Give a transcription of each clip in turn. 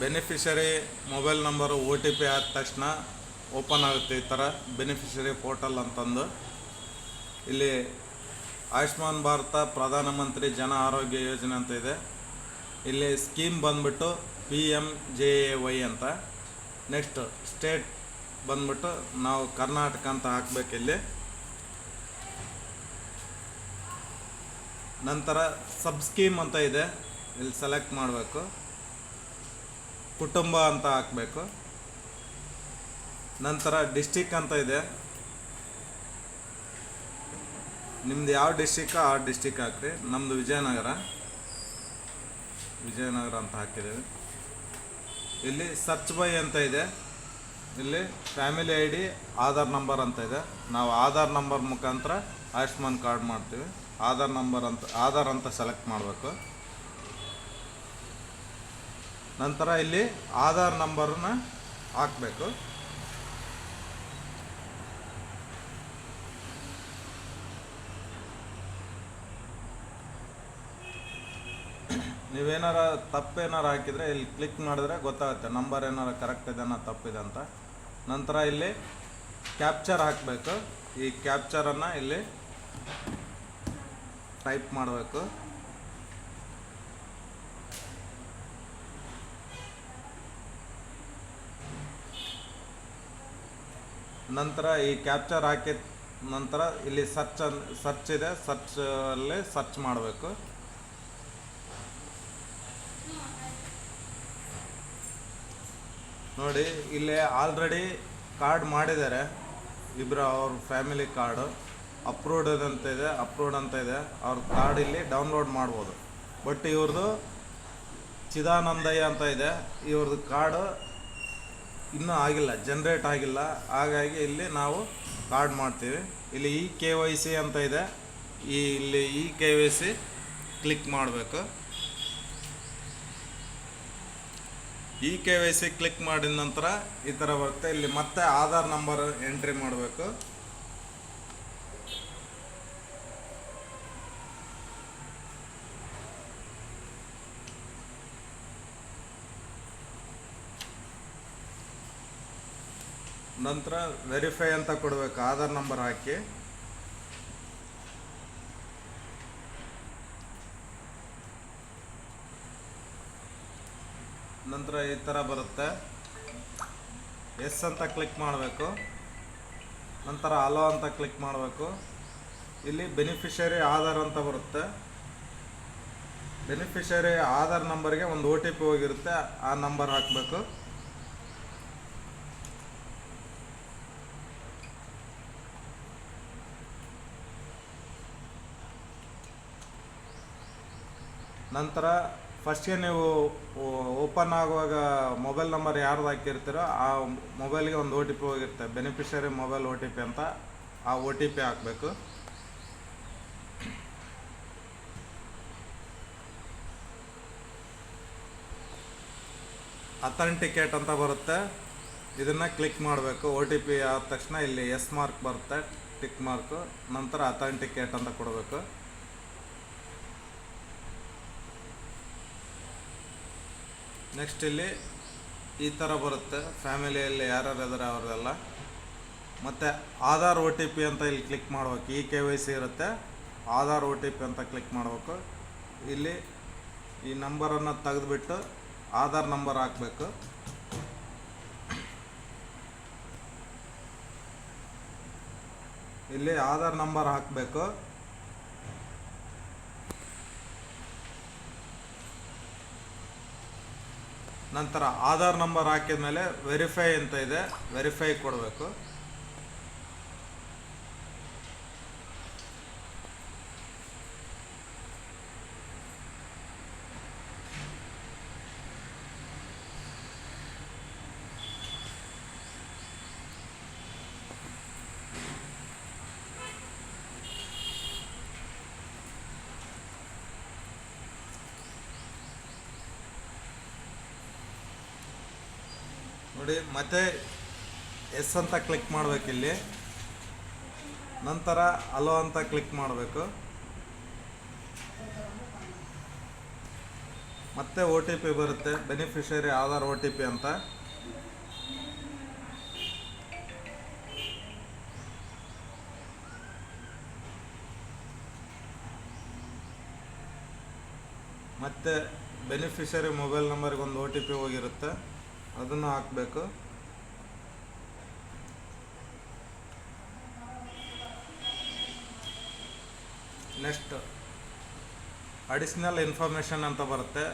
Beneficiary mobile number O T P ಆದ ತಕ್ಷಣ open ಆಗುತ್ತೆ ಈ ಥರ ಬೆನಿಫಿಷರಿ ಪೋರ್ಟಲ್ ಅಂತಂದು. ಇಲ್ಲಿ ಆಯುಷ್ಮಾನ್ ಭಾರತ ಪ್ರಧಾನಮಂತ್ರಿ ಜನ ಆರೋಗ್ಯ ಯೋಜನೆ ಅಂತ ಇದೆ. ಇಲ್ಲಿ ಸ್ಕೀಮ್ ಬಂದ್ಬಿಟ್ಟು P M J A Y ಅಂತ. ನೆಕ್ಸ್ಟ್ ಸ್ಟೇಟ್ ಬಂದ್ಬಿಟ್ಟು ನಾವು ಕರ್ನಾಟಕ ಅಂತ ಹಾಕ್ಬೇಕು ಇಲ್ಲಿ. ನಂತರ ಸಬ್ ಸ್ಕೀಮ್ ಅಂತ ಇದೆ. ಇಲ್ಲಿ ಸೆಲೆಕ್ಟ್ ಮಾಡಬೇಕು. ಕುಟುಂಬ ಅಂತ ಹಾಕಬೇಕು. ನಂತರ ಡಿಸ್ಟಿಕ್ ಅಂತ ಇದೆ. ನಿಮ್ದು ಯಾವ ಡಿಸ್ಟಿಕ್ ಆ ಡಿಸ್ಟಿಕ್ ಹಾಕ್ರಿ. ನಮ್ಮದು ವಿಜಯನಗರ. ವಿಜಯನಗರ ಅಂತ ಹಾಕಿದ್ದೀವಿ. ಇಲ್ಲಿ ಸರ್ಚ್ ಬೈ ಅಂತ ಇದೆ. ಇಲ್ಲಿ family I D Aadhaar number ಅಂತ ಇದೆ. ನಾವು ಆಧಾರ್ ನಂಬರ್ ಮುಖಾಂತರ ಆಯುಷ್ಮಾನ್ ಕಾರ್ಡ್ ಮಾಡ್ತೀವಿ. ಆಧಾರ್ ನಂಬರ್ ಅಂತ, ಆಧಾರ್ ಅಂತ ಸೆಲೆಕ್ಟ್ ಮಾಡಬೇಕು. ನಂತರ ಇಲ್ಲಿ ಆಧಾರ್ ನಂಬರನ್ನ ಹಾಕಬೇಕು. ನೀವೇನಾರ ತಪ್ಪೇನಾರು ಹಾಕಿದರೆ ಇಲ್ಲಿ ಕ್ಲಿಕ್ ಮಾಡಿದ್ರೆ ಗೊತ್ತಾಗುತ್ತೆ ನಂಬರ್ ಏನಾರು ಕರೆಕ್ಟ್ ಇದೆನಾ ತಪ್ಪಿದೆ ಅಂತ. ನಂತರ ಇಲ್ಲಿ ಕ್ಯಾಪ್ಚರ್ ಹಾಕಬೇಕು. ಈ ಕ್ಯಾಪ್ಚರನ್ನು ಇಲ್ಲಿ ಟೈಪ್ ಮಾಡಬೇಕು. ನಂತರ ಈ ಕ್ಯಾಪ್ಚರ್ ಹಾಕಿದ ನಂತರ ಇಲ್ಲಿ ಸರ್ಚ್ ಅನ್ ಸರ್ಚ್ ಇದೆ. ಸರ್ಚ್ ಅಲ್ಲಿ ಸರ್ಚ್ ಮಾಡಬೇಕು. ನೋಡಿ, ಇಲ್ಲಿ ಆಲ್ರೆಡಿ ಕಾರ್ಡ್ ಮಾಡಿದ್ದಾರೆ. ಇಬ್ಬರು ಅವ್ರ ಫ್ಯಾಮಿಲಿ ಕಾರ್ಡು ಅಪ್ರೂವ್ಡ್ ಅಂತ ಇದೆ ಅಪ್ರೂವ್ಡ್ ಅಂತ ಇದೆ. ಅವ್ರ ಕಾರ್ಡ್ ಇಲ್ಲಿ ಡೌನ್ಲೋಡ್ ಮಾಡ್ಬೋದು. ಬಟ್ ಇವ್ರದ್ದು ಚಿದಾನಂದಯ್ಯ ಅಂತ ಇದೆ. ಇವ್ರದ್ದು ಕಾರ್ಡು ಇನ್ನೂ ಆಗಿಲ್ಲ ಜನ್ರೇಟ್ ಆಗಿಲ್ಲ. ಹಾಗಾಗಿ ಇಲ್ಲಿ ನಾವು ಕಾರ್ಡ್ ಮಾಡ್ತೀವಿ. ಇಲ್ಲಿ ಇ ಕೆ ವೈ ಸಿ ಅಂತ ಇದೆ. ಈ ಇಲ್ಲಿ E K Y C click ಮಾಡಬೇಕು. E K Y C click ಮಾಡಿದ ನಂತರ ಈ ಥರ ಬರುತ್ತೆ. ಇಲ್ಲಿ ಮತ್ತೆ ಆಧಾರ್ ನಂಬರ್ ಎಂಟ್ರಿ ಮಾಡಬೇಕು. ನಂತರ ವೆರಿಫೈ ಅಂತ ಕೊಡಬೇಕು, ಆಧಾರ್ ನಂಬರ್ ಹಾಕಿ. ನಂತರ ಈ ಥರ ಬರುತ್ತೆ. ಎಸ್ ಅಂತ ಕ್ಲಿಕ್ ಮಾಡಬೇಕು. ನಂತರ ಅಲೋ ಅಂತ ಕ್ಲಿಕ್ ಮಾಡಬೇಕು. ಇಲ್ಲಿ ಬೆನಿಫಿಷರಿ ಆಧಾರ್ ಅಂತ ಬರುತ್ತೆ. ಬೆನಿಫಿಷರಿ ಆಧಾರ್ ನಂಬರ್ಗೆ ಒಂದು ಒ ಟಿ ಪಿ ಹೋಗಿರುತ್ತೆ, ಆ ನಂಬರ್ ಹಾಕಬೇಕು. ನಂತರ ಫಸ್ಟ್ಗೆ ನೀವು ಓಪನ್ ಆಗುವಾಗ ಮೊಬೈಲ್ ನಂಬರ್ ಯಾರ್ದು ಹಾಕಿರ್ತೀರೋ ಆ ಮೊಬೈಲ್ಗೆ ಒಂದು ಒ ಟಿ ಪಿ ಹೋಗಿರುತ್ತೆ. Beneficiary mobile O T P ಅಂತ ಆ ಒ ಟಿ ಪಿ ಹಾಕಬೇಕು. ಅಥೆಂಟಿಕೇಟ್ ಅಂತ ಬರುತ್ತೆ. ಇದನ್ನು ಕ್ಲಿಕ್ ಮಾಡಬೇಕು. ಒ ಟಿ ಪಿ ಆದ ತಕ್ಷಣ ಇಲ್ಲಿ ಎಸ್ ಮಾರ್ಕ್ ಬರುತ್ತೆ. ಟಿಕ್ ಮಾರ್ಕು ನಂತರ ಅಥೆಂಟಿಕೇಟ್ ಅಂತ ಕೊಡಬೇಕು. ನೆಕ್ಸ್ಟ್ ಇಲ್ಲಿ ಈ ಥರ ಬರುತ್ತೆ. ಫ್ಯಾಮಿಲಿಯಲ್ಲಿ ಯಾರ್ಯಾರು ಇದ್ದಾರೆ ಅವ್ರದೆಲ್ಲ ಮತ್ತು ಆಧಾರ್ ಓ ಟಿ ಪಿ ಅಂತ ಇಲ್ಲಿ ಕ್ಲಿಕ್ ಮಾಡ್ಬೇಕು. ಈ ಕೆ ವೈ ಸಿ ಇರುತ್ತೆ. ಆಧಾರ್ ಓ ಟಿ ಪಿ ಅಂತ ಕ್ಲಿಕ್ ಮಾಡಬೇಕು. ಇಲ್ಲಿ ಈ ನಂಬರನ್ನು ತೆಗೆದುಬಿಟ್ಟು ಆಧಾರ್ ನಂಬರ್ ಹಾಕಬೇಕು. ಇಲ್ಲಿ ಆಧಾರ್ ನಂಬರ್ ಹಾಕಬೇಕು. ನಂತರ ಆಧಾರ್ ನಂಬರ್ ಹಾಕಿದ ಮೇಲೆ ವೆರಿಫೈ ಅಂತ ಇದೆ. ವೆರಿಫೈ ಕೊಡಬೇಕು. ನೋಡಿ, ಮತ್ತೆ ಎಸ್ ಅಂತ ಕ್ಲಿಕ್ ಮಾಡಬೇಕು ಇಲ್ಲಿ. ನಂತರ ಅಲೋ ಅಂತ ಕ್ಲಿಕ್ ಮಾಡಬೇಕು. ಮತ್ತೆ ಒ ಟಿ ಪಿ ಬರುತ್ತೆ beneficiary Aadhaar O T P ಅಂತ. ಮತ್ತೆ ಬೆನಿಫಿಷರಿ ಮೊಬೈಲ್ ನಂಬರ್ಗೆ ಒಂದು ಒ ಟಿ ಪಿ ಹೋಗಿರುತ್ತೆ. ಅದನ್ನು ಹಾಕಬೇಕು. ನೆಕ್ಸ್ಟ್ ಅಡಿಷ್ನಲ್ ಇನ್ಫಾರ್ಮೇಷನ್ ಅಂತ ಬರುತ್ತೆ.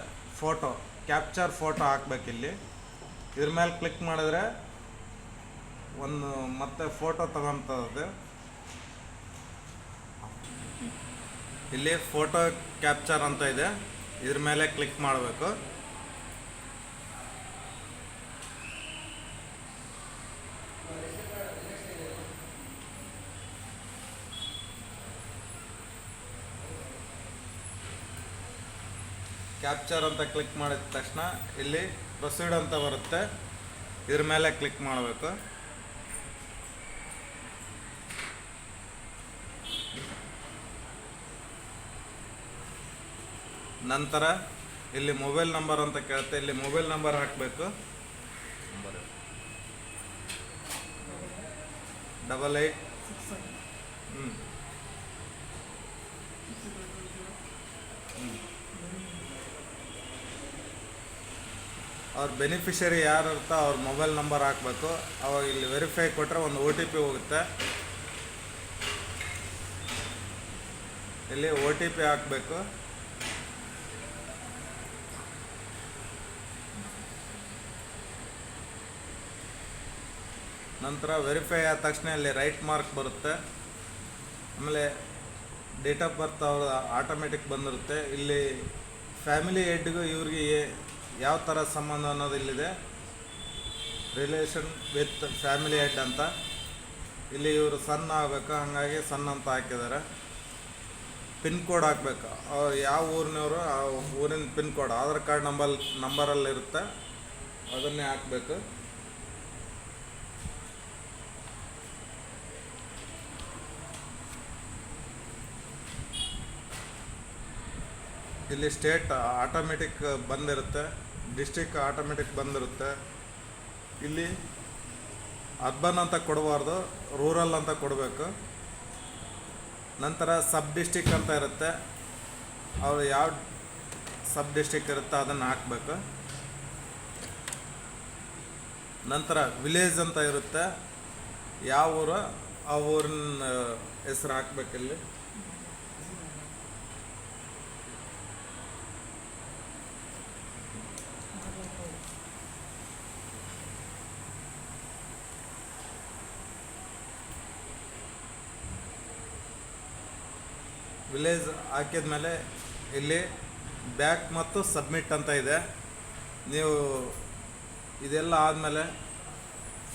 ಫೋಟೋ ಕ್ಯಾಪ್ಚರ್ ಫೋಟೋ ಹಾಕ್ಬೇಕಿಲ್ಲಿ. ಇದ್ರ ಮೇಲೆ ಕ್ಲಿಕ್ ಮಾಡಿದ್ರೆ ಒಂದು ಮತ್ತೆ ಫೋಟೋ ತಗೊಂತದೆ ಇಲ್ಲಿ ಫೋಟೋ ಕ್ಯಾಪ್ಚರ್ ಅಂತ ಇದೆ. ಇದ್ರ ಮೇಲೆ ಕ್ಲಿಕ್ ಮಾಡಬೇಕು. ಕ್ಯಾಪ್ಚರ್ ಅಂತ ಕ್ಲಿಕ್ ಮಾಡಿದ ತಕ್ಷಣ ಇಲ್ಲಿ ಪ್ರೊಸೀಡ್ ಅಂತ ಬರುತ್ತೆ. ಇದ್ರ ಮೇಲೆ ಕ್ಲಿಕ್ ಮಾಡಬೇಕು. ನಂತರ ಇಲ್ಲಿ ಮೊಬೈಲ್ ನಂಬರ್ ಅಂತ ಕೇಳುತ್ತೆ. ಇಲ್ಲಿ ಮೊಬೈಲ್ ನಂಬರ್ ಹಾಕಬೇಕು. ಡಬಲ್ ಏಯ್ಟ್ ಅವ್ರ ಬೆನಿಫಿಷರಿ ಯಾರು ಇರ್ತಾ ಅವ್ರ ಮೊಬೈಲ್ ನಂಬರ್ ಹಾಕಬೇಕು. ಅವಾಗ ಇಲ್ಲಿ ವೆರಿಫೈ ಕೊಟ್ಟರೆ ಒಂದು ಒ ಟಿ ಪಿ ಹೋಗುತ್ತೆ. ಇಲ್ಲಿ ಒ ಟಿ ಪಿ ಹಾಕಬೇಕು. ನಂತರ ವೆರಿಫೈ ಆದ ತಕ್ಷಣ ಇಲ್ಲಿ ರೈಟ್ ಮಾರ್ಕ್ ಬರುತ್ತೆ. ಆಮೇಲೆ ಡೇಟ್ ಆಫ್ ಬರ್ತ್ ಅವ್ರ ಆಟೋಮೆಟಿಕ್ ಬಂದಿರುತ್ತೆ. ಇಲ್ಲಿ ಫ್ಯಾಮಿಲಿ ಹೆಡ್ಗೂ ಇವ್ರಿಗೆ ಯಾವ ಥರ ಸಂಬಂಧ ಅನ್ನೋದು ಇಲ್ಲಿದೆ. ರಿಲೇಷನ್ ವಿತ್ ಫ್ಯಾಮಿಲಿ ಹೆಡ್ ಅಂತ. ಇಲ್ಲಿ ಇವರು ಸಣ್ಣ ಆಗಬೇಕು, ಹಾಗಾಗಿ ಸಣ್ಣ ಅಂತ ಹಾಕಿದ್ದಾರೆ. ಪಿನ್ ಕೋಡ್ ಹಾಕ್ಬೇಕು. ಅವ್ರು ಯಾವ ಊರಿನವರು, ಆ ಊರಿನ pin code Aadhaar card number ನಂಬರಲ್ಲಿರುತ್ತೆ ಅದನ್ನೇ ಹಾಕಬೇಕು. ಇಲ್ಲಿ ಸ್ಟೇಟ್ ಆಟೋಮೆಟಿಕ್ ಬಂದಿರುತ್ತೆ ಡಿಸ್ಟಿಕ್ ಆಟೋಮೆಟಿಕ್ ಬಂದಿರುತ್ತೆ. ಇಲ್ಲಿ ಅರ್ಬನ್ ಅಂತ ಕೊಡಬಾರ್ದು, ರೂರಲ್ ಅಂತ ಕೊಡಬೇಕು. ನಂತರ ಸಬ್ ಡಿಸ್ಟಿಕ್ ಅಂತ ಇರುತ್ತೆ, ಅವರು ಯಾವ ಸಬ್ ಡಿಸ್ಟಿಕ್ ಇರುತ್ತೆ ಅದನ್ನು ಹಾಕಬೇಕು. ನಂತರ ವಿಲೇಜ್ ಅಂತ ಇರುತ್ತೆ, ಯಾವ ಊರು, ಆ ಊರಿನ ಹೆಸರು ಹಾಕ್ಬೇಕಿಲ್ಲಿ. ವಿಲೇಜ್ ಹಾಕಿದ ಮೇಲೆ ಇಲ್ಲಿ ಬ್ಯಾಕ್ ಮತ್ತು ಸಬ್ಮಿಟ್ ಅಂತ ಇದೆ. ನೀವು ಇದೆಲ್ಲ ಆದಮೇಲೆ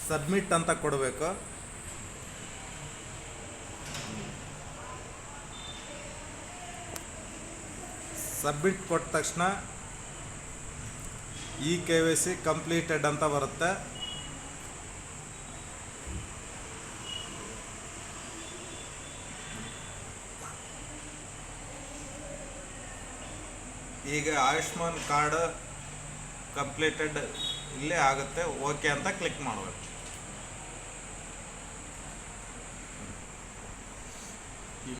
ಸಬ್ಮಿಟ್ ಅಂತ ಕೊಡಬೇಕು. ಸಬ್ಮಿಟ್ ಕೊಟ್ಟ ತಕ್ಷಣ E K Y C completed ಅಂತ ಬರುತ್ತೆ. ಈಗ ಆಯುಷ್ಮಾನ್ ಕಾರ್ಡ್ ಕಂಪ್ಲೀಟೆಡ್ ಇಲ್ಲೇ ಆಗುತ್ತೆ ಓಕೆ ಅಂತ ಕ್ಲಿಕ್ ಮಾಡಬೇಕು.